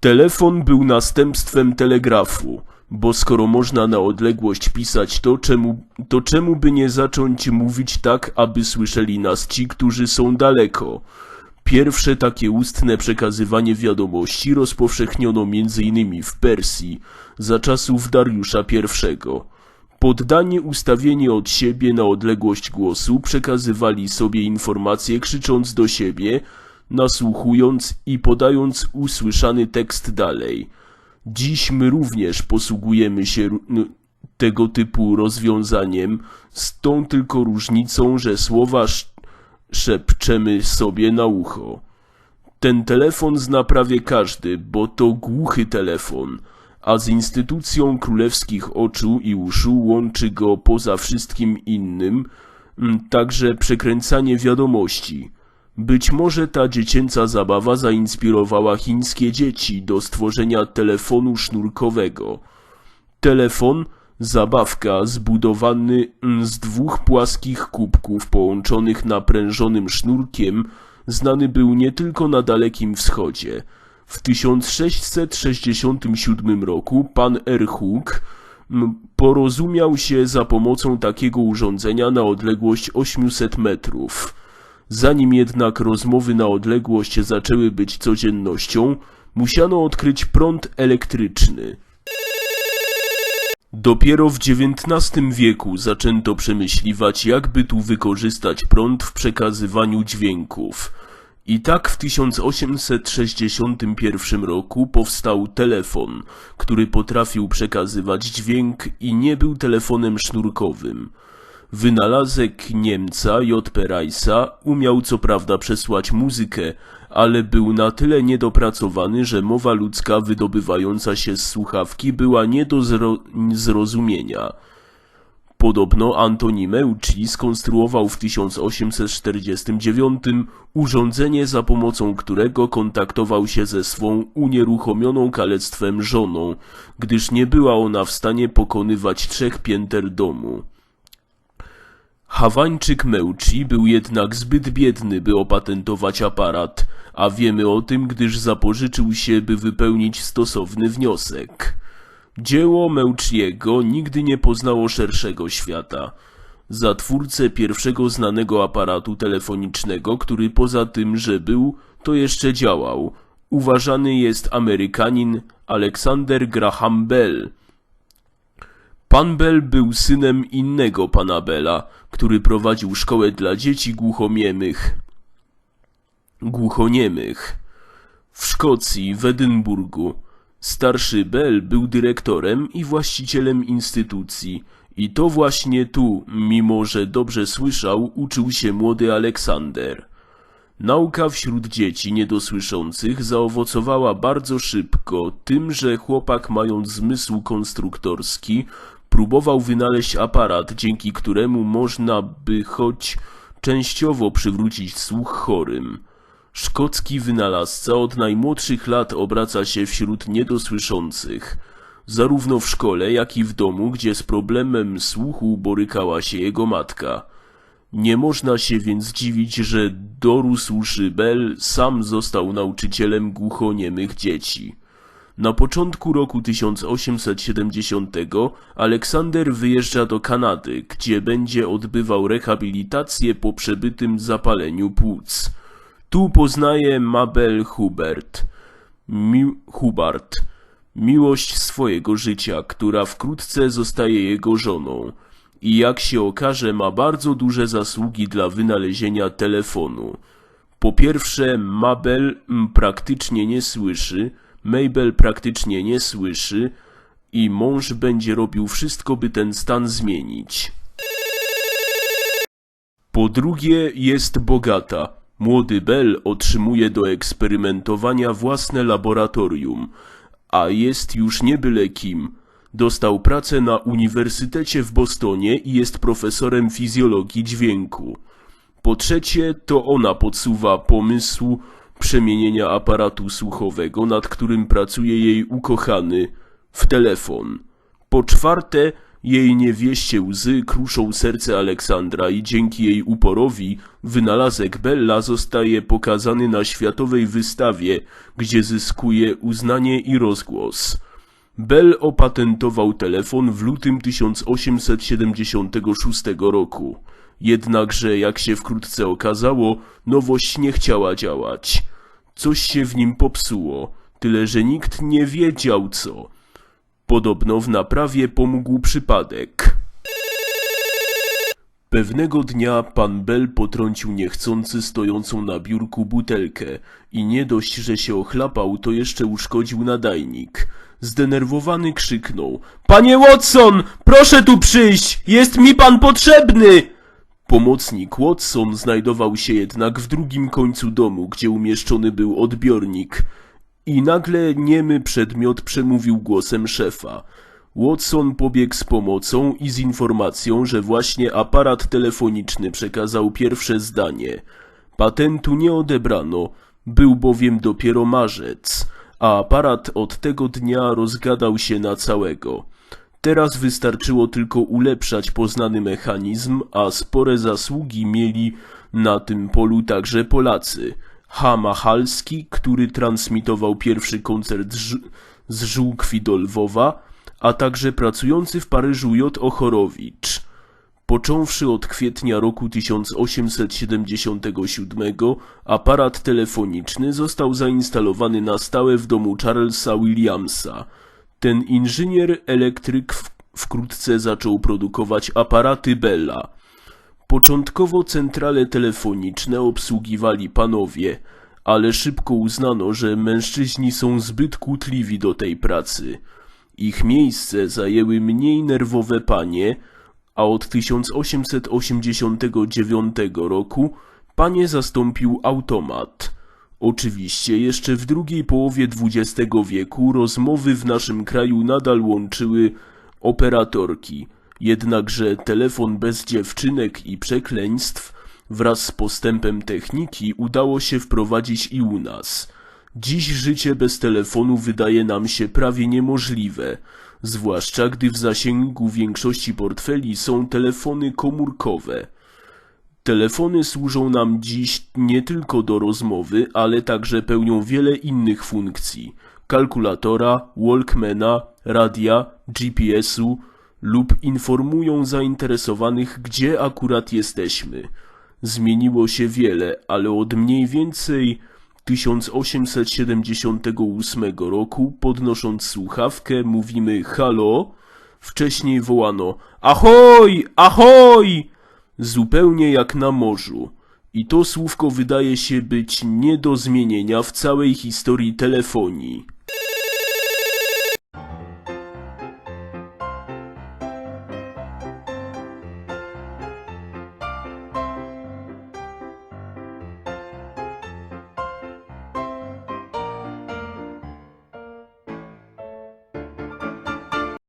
Telefon był następstwem telegrafu, bo skoro można na odległość pisać, to czemu, to czemu by nie zacząć mówić tak, aby słyszeli nas ci, którzy są daleko? Pierwsze takie ustne przekazywanie wiadomości rozpowszechniono m.in. w Persji za czasów Dariusza I. Poddani ustawieni od siebie na odległość głosu przekazywali sobie informacje krzycząc do siebie, nasłuchując i podając usłyszany tekst dalej. Dziś my również posługujemy się tego typu rozwiązaniem, z tą tylko różnicą, że słowa sz- szepczemy sobie na ucho. Ten telefon zna prawie każdy, bo to głuchy telefon, a z instytucją królewskich oczu i uszu łączy go poza wszystkim innym także przekręcanie wiadomości. Być może ta dziecięca zabawa zainspirowała chińskie dzieci do stworzenia telefonu sznurkowego. Telefon, zabawka zbudowany z dwóch płaskich kubków połączonych naprężonym sznurkiem, znany był nie tylko na Dalekim Wschodzie. W 1667 roku pan Erhug porozumiał się za pomocą takiego urządzenia na odległość 800 metrów. Zanim jednak rozmowy na odległość zaczęły być codziennością, musiano odkryć prąd elektryczny. Dopiero w XIX wieku zaczęto przemyśliwać, jakby tu wykorzystać prąd w przekazywaniu dźwięków. I tak w 1861 roku powstał telefon, który potrafił przekazywać dźwięk i nie był telefonem sznurkowym. Wynalazek Niemca J.P. Reisa umiał co prawda przesłać muzykę, ale był na tyle niedopracowany, że mowa ludzka wydobywająca się z słuchawki była nie do zro- zrozumienia. Podobno Antoni Meucci skonstruował w 1849 urządzenie, za pomocą którego kontaktował się ze swą unieruchomioną kalectwem żoną, gdyż nie była ona w stanie pokonywać trzech pięter domu. Hawańczyk Meucci był jednak zbyt biedny, by opatentować aparat, a wiemy o tym, gdyż zapożyczył się, by wypełnić stosowny wniosek. Dzieło Meucciego nigdy nie poznało szerszego świata. Za twórcę pierwszego znanego aparatu telefonicznego, który poza tym, że był, to jeszcze działał, uważany jest Amerykanin Alexander Graham Bell. Pan Bell był synem innego pana Bella, który prowadził szkołę dla dzieci głuchomiemych. Głuchoniemych. W Szkocji, w Edynburgu. Starszy Bell był dyrektorem i właścicielem instytucji. I to właśnie tu, mimo że dobrze słyszał, uczył się młody Aleksander. Nauka wśród dzieci niedosłyszących zaowocowała bardzo szybko tym, że chłopak mając zmysł konstruktorski próbował wynaleźć aparat, dzięki któremu można by choć częściowo przywrócić słuch chorym. Szkocki wynalazca od najmłodszych lat obraca się wśród niedosłyszących, zarówno w szkole, jak i w domu, gdzie z problemem słuchu borykała się jego matka. Nie można się więc dziwić, że dorósłszy Bell sam został nauczycielem głuchoniemych dzieci. Na początku roku 1870 Aleksander wyjeżdża do Kanady, gdzie będzie odbywał rehabilitację po przebytym zapaleniu płuc. Tu poznaje Mabel Hubert, Mi miłość swojego życia, która wkrótce zostaje jego żoną i jak się okaże ma bardzo duże zasługi dla wynalezienia telefonu. Po pierwsze, Mabel praktycznie nie słyszy, Mabel praktycznie nie słyszy i mąż będzie robił wszystko, by ten stan zmienić. Po drugie, jest bogata. Młody Bell otrzymuje do eksperymentowania własne laboratorium, a jest już nie byle kim. Dostał pracę na Uniwersytecie w Bostonie i jest profesorem fizjologii dźwięku. Po trzecie, to ona podsuwa pomysł przemienienia aparatu słuchowego, nad którym pracuje jej ukochany, w telefon. Po czwarte, jej niewieście łzy kruszą serce Aleksandra i dzięki jej uporowi wynalazek Bella zostaje pokazany na światowej wystawie, gdzie zyskuje uznanie i rozgłos. Bell opatentował telefon w lutym 1876 roku. Jednakże, jak się wkrótce okazało, nowość nie chciała działać. Coś się w nim popsuło, tyle że nikt nie wiedział co. Podobno w naprawie pomógł przypadek. Pewnego dnia pan Bell potrącił niechcący stojącą na biurku butelkę i nie dość, że się ochlapał, to jeszcze uszkodził nadajnik. Zdenerwowany krzyknął: Panie Watson, proszę tu przyjść! Jest mi pan potrzebny! Pomocnik Watson znajdował się jednak w drugim końcu domu, gdzie umieszczony był odbiornik. I nagle niemy przedmiot przemówił głosem szefa. Watson pobiegł z pomocą i z informacją, że właśnie aparat telefoniczny przekazał pierwsze zdanie. Patentu nie odebrano, był bowiem dopiero marzec, a aparat od tego dnia rozgadał się na całego. Teraz wystarczyło tylko ulepszać poznany mechanizm, a spore zasługi mieli na tym polu także Polacy. H. Który transmitował pierwszy koncert ż- z Żółkwi do Lwowa, a także pracujący w Paryżu J. Ochorowicz. Począwszy od kwietnia roku 1877, aparat telefoniczny został zainstalowany na stałe w domu Charlesa Williamsa. Ten inżynier elektryk wkrótce zaczął produkować aparaty Bella. Początkowo centrale telefoniczne obsługiwali panowie, ale szybko uznano, że mężczyźni są zbyt kłótliwi do tej pracy. Ich miejsce zajęły mniej nerwowe panie, a od 1889 roku panie zastąpił automat. Oczywiście jeszcze w drugiej połowie XX wieku rozmowy w naszym kraju nadal łączyły operatorki, jednakże telefon bez dziewczynek i przekleństw wraz z postępem techniki udało się wprowadzić i u nas. Dziś życie bez telefonu wydaje nam się prawie niemożliwe, zwłaszcza gdy w zasięgu większości portfeli są telefony komórkowe. Telefony służą nam dziś nie tylko do rozmowy, ale także pełnią wiele innych funkcji: kalkulatora, walkmana, radia, GPS-u lub informują zainteresowanych, gdzie akurat jesteśmy. Zmieniło się wiele, ale od mniej więcej 1878 roku, podnosząc słuchawkę, mówimy halo. Wcześniej wołano ahoj, ahoj! Zupełnie jak na morzu. I to słówko wydaje się być nie do zmienienia w całej historii telefonii.